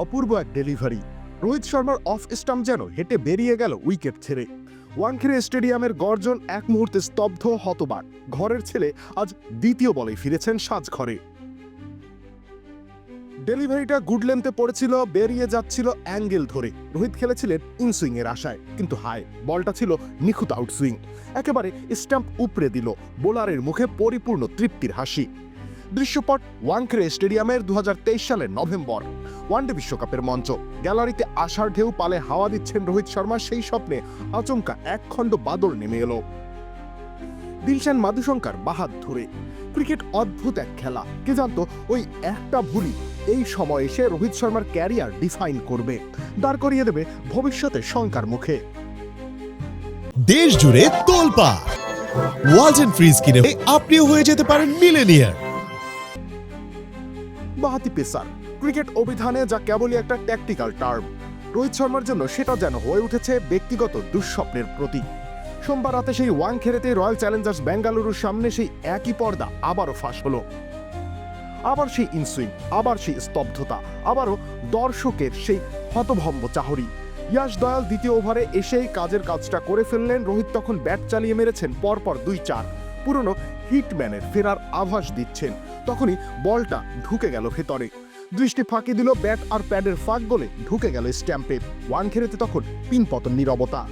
অপূর্ব এক ডেলিভারি রোহিত শর্মার of stump যেন হেঁটে বেরিয়ে গেল উইকেট ছেড়ে। ওয়াংখেড়ে স্টেডিয়ামের গর্জন এক মুহূর্তে স্তব্ধ হতবাক। ঘরের ছেলে আজ দ্বিতীয় বলে ফিরেছেন সাজঘরে। ডেলিভারিটা গুড লেন্থে পড়েছিল, বেরিয়ে যাচ্ছিল অ্যাঙ্গেল ধরে। রোহিত খেলেছিলেন ইনসুইং এর আশায়, কিন্তু হায়, বলটা ছিল নিখুঁত আউটসুইং একেবারে স্ট্যাম্প উপড়ে দিল, বোলারের মুখে পরিপূর্ণ তৃপ্তির হাসি। দৃশ্যপট ওয়াংখেড়ে স্টেডিয়ামের দু হাজার তেইশ সালের নভেম্বর। ওয়ানডে বিশ্বকাপের মঞ্চ। গ্যালারিতে আশার ঢেউ পালে হাওয়া দিচ্ছেন রোহিত শর্মা, সেই স্বপ্নে আচমকা এক খণ্ড বাদল নেমে এলো। দিলশান মাদুশঙ্কার বাহাত ধরে ক্রিকেট অদ্ভুত এক খেলা। কে জানতো, ওই একটা ভুলই এই সময় এসে রোহিত শর্মার ক্যারিয়ার ডিফাইন করবে। দাঁড় করিয়ে দেবে ভবিষ্যতে শঙ্কার মুখে। দেশ জুড়ে তোলপা ওয়ালটন ফ্রিজ কিনে আপনিও হয়ে যেতে পারেন মিলেনিয়ার। বাহাতি পেসার। ক্রিকেট অভিধানে যা কেবলই একটা ট্যাকটিক্যাল টার্ম রোহিত শর্মার জন্য সেটা যেন হয়ে উঠেছে ব্যক্তিগত দুঃস্বপ্নের প্রতীক। সোমবার রাতে সেই ওয়াংখেড়েতে রয়্যাল চ্যালেঞ্জার্স বেঙ্গালুরুর সামনে সেই একই পর্দা আবারও ফাঁস হলো। আবার সেই ইনসুইং আবার সেই স্তব্ধতা, আবারও দর্শকের সেই হতভম্ব চাহরি। ইয়াশ দয়াল দ্বিতীয় ওভারে এসেই কাজের কাজটা করে ফেললেন, রোহিত তখন ব্যাট চালিয়ে মেরেছেন পরপর দুই চার। পুরনো হিটম্যানের ফেরার আভাস দিচ্ছেন। তখনই বলটা ঢুকে গেল ভেতরে। দৃষ্টি ফাঁকি দিল ব্যাট আর প্যাডের ফাঁক গলে ঢুকে গেল স্ট্যাম্পে। ওয়ান খেরেতে তখন পিনপতন নীরবতা।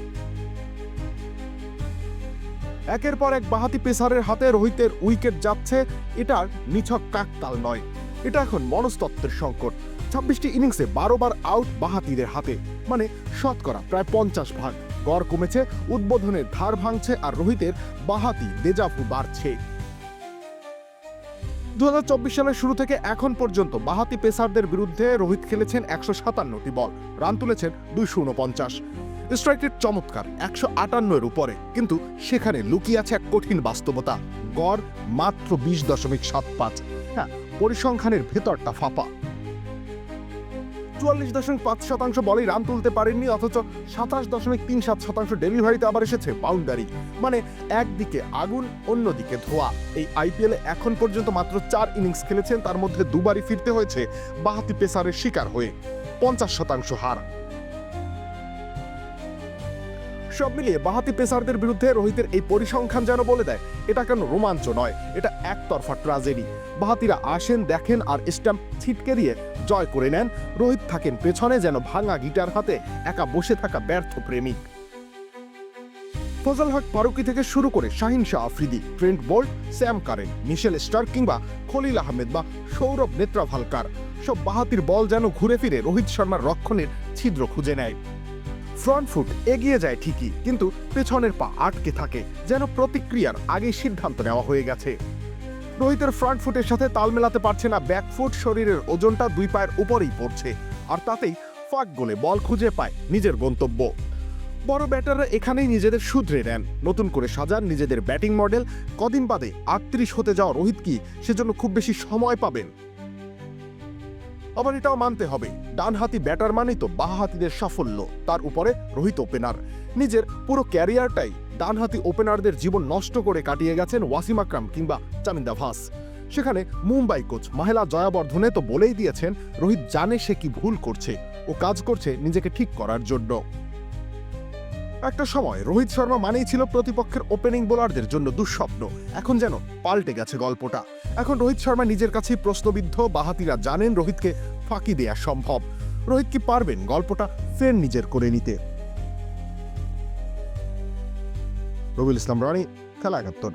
একের পর এক বাহাতি পেসারের হাতে রোহিতের উইকেট যাচ্ছে এটা আর নিছক কাকতাল নয়। এটা এখন মনস্তত্ত্বের সংকট। ছাব্বিশটি ইনিংসে বারো বার আউট বাহাতিদের হাতে মানে শতকরা প্রায় পঞ্চাশ ভাগ। গড় কমেছে, উদ্বোধনের ধার ভাঙছে আর রোহিতের বাহাতি দেজাফু বাড়ছে। দুই হাজার চব্বিশ সালের শুরু থেকে এখন পর্যন্ত বাহাতি পেসারদের বিরুদ্ধে রোহিত খেলেছেন একশো সাতান্নটি বল, রান তুলেছেন দুইশো উনপঞ্চাশ। স্ট্রাইক রেট চমৎকার একশো আটান্নের উপরে, কিন্তু সেখানে লুকিয়ে আছে এক কঠিন বাস্তবতা। গড় মাত্র বিশ দশমিক সাত পাঁচ। হ্যাঁ পরিসংখ্যানের ভেতরটা ফাঁপা। চুয়াল্লিশ দশমিক পাঁচ শতাংশ বলেই রান তুলতে পারেননি, অথচ সাতাশ দশমিক তিন সাত শতাংশ ডেলিভারিতে আবার এসেছে বাউন্ডারি। মানে একদিকে আগুন, অন্যদিকে ধোয়া। এই আইপিএলে এখন পর্যন্ত মাত্র চার ইনিংস খেলেছেন, তার মধ্যে দুবারই ফিরতে হয়েছে বাহাতি পেসারের শিকার হয়ে। পঞ্চাশ শতাংশ হার। সব মিলিয়ে বাহাতি পেসারদের বিরুদ্ধে রোহিতের এই পরিসংখ্যান যেন বলে দেয়, এটা কেন রোমাঞ্চ নয়, এটা একতরফা ট্রাজেডি। বাহাতিরা আসেন, দেখেন আর স্ট্যাম্প ছিটকে দিয়ে জয় করে নেন। রোহিত থাকেন পেছনে যেন ভাঙা গিটার হাতে, একা বসে থাকা ব্যর্থ প্রেমিক। ফজল হক ফারুকি থেকে শুরু করে Shaheen Shah Afridi, Trent Boult, Sam Curran, Mitchell Starc কিংবা খলিল আহমেদ বা সৌরভ নেত্রাভালকার, সব বাহাতির বল যেন ঘুরে ফিরে রোহিত শর্মার রক্ষণের ছিদ্র খুঁজে নেয়। ফ্রন্ট ফুট এগিয়ে যায় ঠিকই, কিন্তু পেছনের পা আটকে থাকে, যেন প্রতিক্রিয়ার আগেই সিদ্ধান্ত নেওয়া হয়ে গেছে। রোহিতের ফ্রন্ট ফুটের সাথে তাল মেলাতে পারছে না, ব্যাক ফুট শরীরের ওজনটা দুই পায়ের উপরেই পড়ছে, আর তাতেই ফাঁক গোলে বল খুঁজে পায় নিজের গন্তব্য। বড় ব্যাটাররা এখানেই নিজেদের শুধরে নেন, নতুন করে সাজান নিজেদের ব্যাটিং মডেল। কদিন বাদে আটত্রিশ হতে যাওয়া রোহিত কি সেজন্য খুব বেশি সময় পাবেন? আবার এটাও মানতে হবে। ডানহাতি ব্যাটার মানেই তো বাহাহাতিদের সাফল্য, তার উপরে রোহিত ওপেনার। নিজের পুরো ক্যারিয়ারটাই ডানহাতি ওপেনারদের জীবন নষ্ট করে কাটিয়ে গেছেন ওয়াসিম আকরাম কিংবা চামিন্দা ভাস। সেখানে মুম্বাই কোচ মাহেলা জয়াবর্ধনে তো বলেই দিয়েছেন, রোহিত জানে সে কি ভুল করছে। ও কাজ করছে নিজেকে ঠিক করার জন্য। একটা সময় রোহিত শর্মা মানেই ছিল প্রতিপক্ষের ওপেনিং বোলারদের জন্য দুঃস্বপ্ন। এখন যেন পাল্টে গেছে গল্পটা। এখন রোহিত শর্মা নিজের কাছেই প্রশ্নবিদ্ধ, বাহাতিরা জানেন রোহিতকে ফাঁকি দেয়া সম্ভব। রোহিত কি পারবেন গল্পটা ফের নিজের করে নিতে? রবিউল ইসলাম, রানি, খেলা একাত্তর।